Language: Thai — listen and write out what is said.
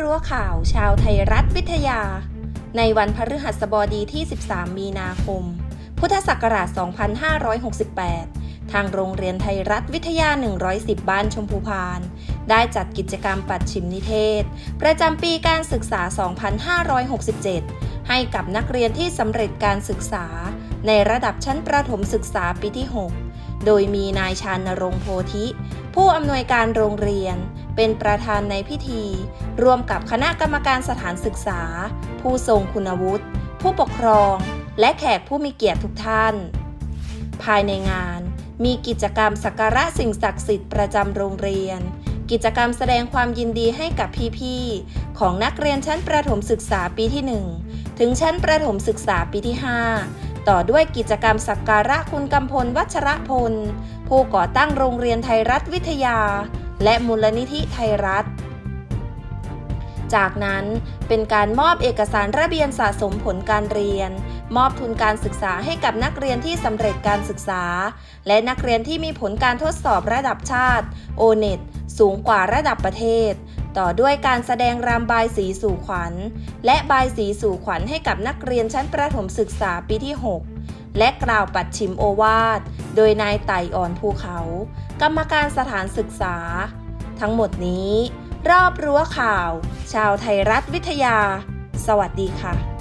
รั้วข่าวชาวไทยรัฐวิทยา ในวันพฤหัสบดีที่ 13 มีนาคม พุทธศักราช 2568 ทางโรงเรียนไทยรัฐวิทยา 110 บ้านชมพูพาน ได้จัดกิจกรรมปัดชิมนิเทศ ประจำปีการศึกษา 2567 ให้กับนักเรียนที่สำเร็จการศึกษา ในระดับชั้นประถมศึกษาปีที่ 6 โดยมีนายชานรงค์โพธิ ผู้อำนวยการโรงเรียน เป็นประธานในพิธี ร่วมกับคณะกรรมการสถานศึกษา ผู้ทรงคุณวุฒิ ผู้ปกครอง และแขกผู้มีเกียรติทุกท่าน ภายในงานมีกิจกรรมสักการะสิ่งศักดิ์สิทธิ์ประจำโรงเรียน กิจกรรมแสดงความยินดีให้กับพี่ๆ ของนักเรียนชั้นประถมศึกษาปีที่ 1 ถึงชั้นประถมศึกษาปีที่ 5 ต่อด้วยกิจกรรมสักการะคุณกำพลวัชรพล ผู้ก่อตั้งโรงเรียนไทยรัฐวิทยา และมูลนิธิไทยรัฐ จากนั้นเป็นการมอบเอกสารระเบียนสะสมผลการเรียน มอบทุนการศึกษาให้กับนักเรียนที่สำเร็จการศึกษา และนักเรียนที่มีผลการทดสอบระดับชาติโอเน็ตสูงกว่าระดับประเทศ ต่อด้วยการแสดงรำบายสีสู่ขวัญ และบายสีสู่ขวัญให้กับนักเรียนชั้นประถมศึกษาปีที่ 6 และกล่าวปัดชิมโอวาท โดยนายไต่อ่อนภูเขา กรรมการสถานศึกษา ทั้งหมดนี้ รอบรั้วข่าว ชาวไทยรัฐวิทยา สวัสดีค่ะ